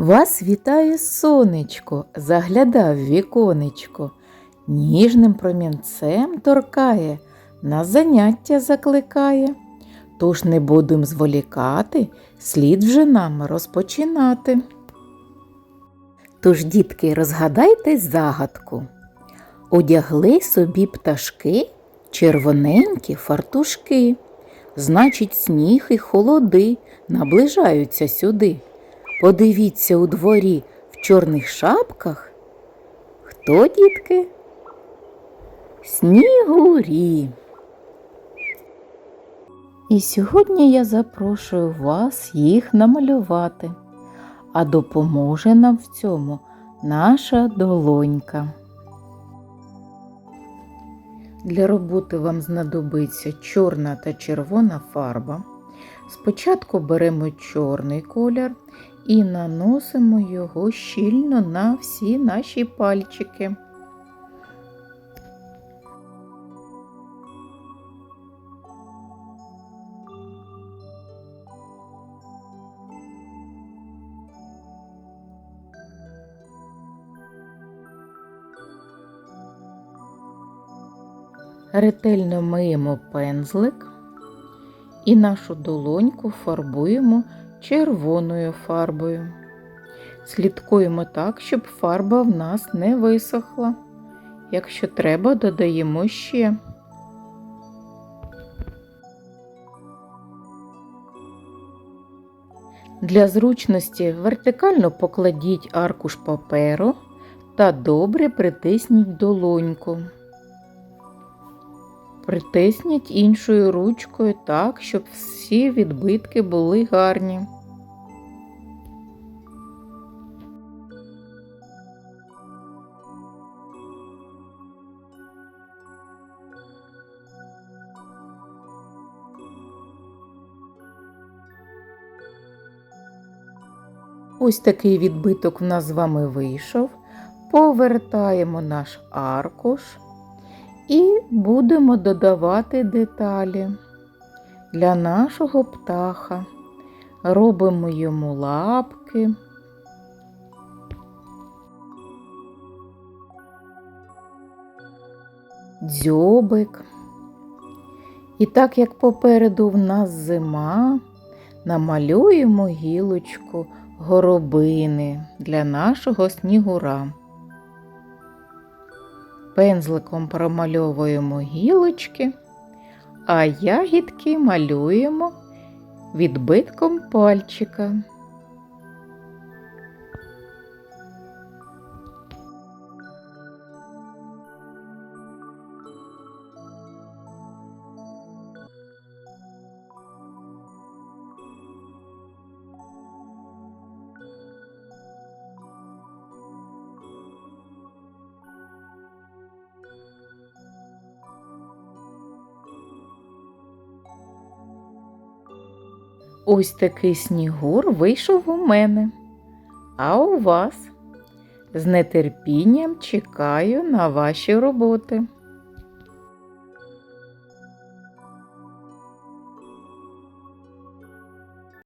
Вас вітає сонечко, заглядав віконечко, ніжним промінцем торкає, на заняття закликає. Тож не будем зволікати, слід вже нам розпочинати. Тож, дітки, розгадайте загадку. Одягли собі пташки червоненькі фартушки. Значить, сніг і холоди наближаються сюди. Подивіться у дворі в чорних шапках. Хто, дітки? Снігурі. І сьогодні я запрошую вас їх намалювати, а допоможе нам в цьому наша долонька. Для роботи вам знадобиться чорна та червона фарба. Спочатку беремо чорний колір і наносимо його щільно на всі наші пальчики. Ретельно миємо пензлик і нашу долоньку фарбуємо червоною фарбою. Слідкуємо так, щоб фарба в нас не висохла. Якщо треба, додаємо ще. Для зручності вертикально покладіть аркуш паперу та добре притисніть долоньку. Притисніть іншою ручкою так, щоб всі відбитки були гарні. Ось такий відбиток в нас з вами вийшов. Повертаємо наш аркуш. І будемо додавати деталі для нашого птаха. Робимо йому лапки. Дзьобик. І так як попереду в нас зима, намалюємо гілочку горобини для нашого снігура. Пензликом промальовуємо гілочки, а ягідки малюємо відбитком пальчика. Ось такий снігур вийшов у мене. А у вас? З нетерпінням чекаю на ваші роботи.